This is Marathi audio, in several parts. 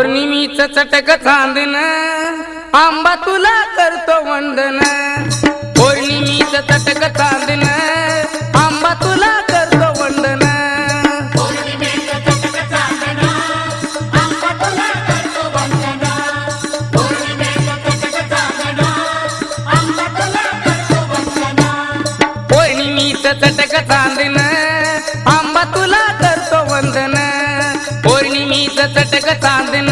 चटक चांदन आंबा तुला करतो वंदन. पौर्णिमीच चटक चांदन आंबा तुला करतो वंदन. पौर्णिमीच चटक चांदन आंबा तुला करतो वंदन. पौर्णिमीच चटक चांदन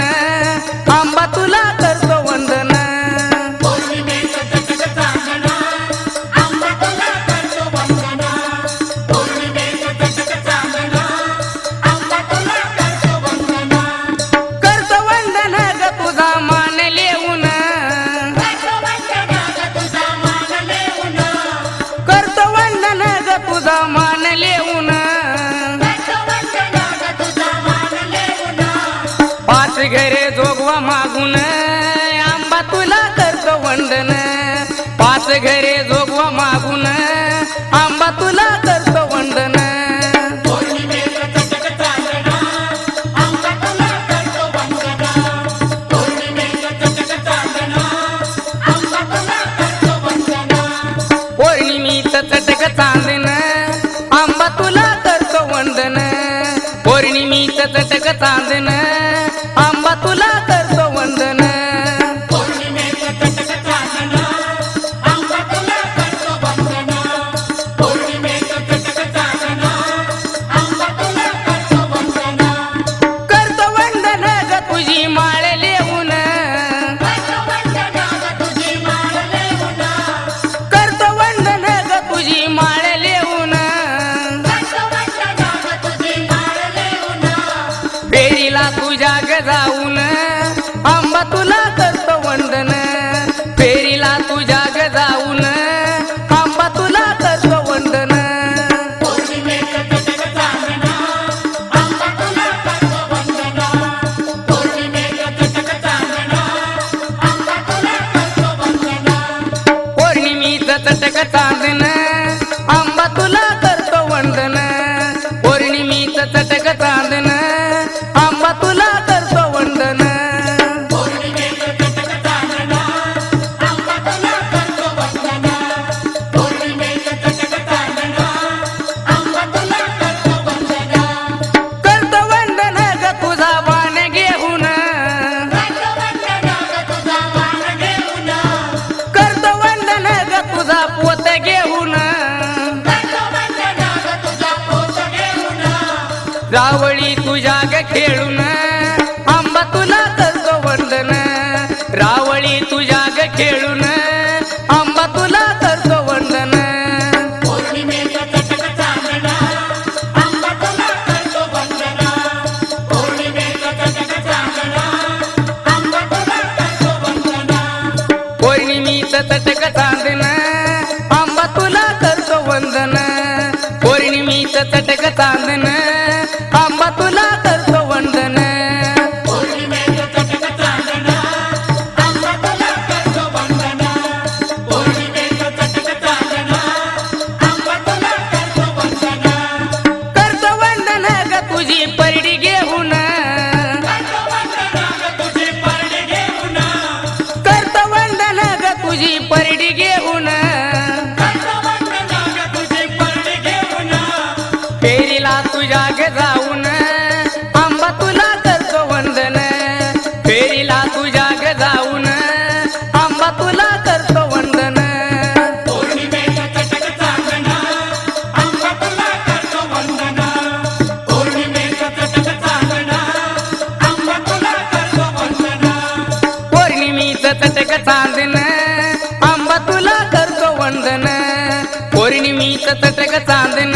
घरे जोगवा मागून. आंबा तुला करतो वंदन. पाच घरे जोगवा मागून. आंबा तुला करतो वंदन. पौर्णिमीच चटक चांदन. आंबा तुला करतो वंदन. पौर्णिमीच चटक चांदन. जाग जाऊन आंबा तुला करतो वंदन. फेरीला तू जाग जाऊन आंबा तुला करतो वंदन. पौर्णिमीच चटक चांदन तुझा पोत घेऊन. रावळी तुझ्या ग खेळून. आंबा तुला करतो वंदन. रावळी तुझ्या ग खेळून. आंबा तुला करतो वंदन. पौर्णिमी तटक चांदना आंबा तुला करतो वंदन पौर्णिमीच चटक चांदन जाऊन. आंबा तुला करतो वंदन. फेरीला तुझ्या ग जाऊन. आंबा तुला करतो वंदन. पौर्णिमेच चटक चांदन आंबा तुला करतो वंदन. पौर्णिमेच चटक चांदन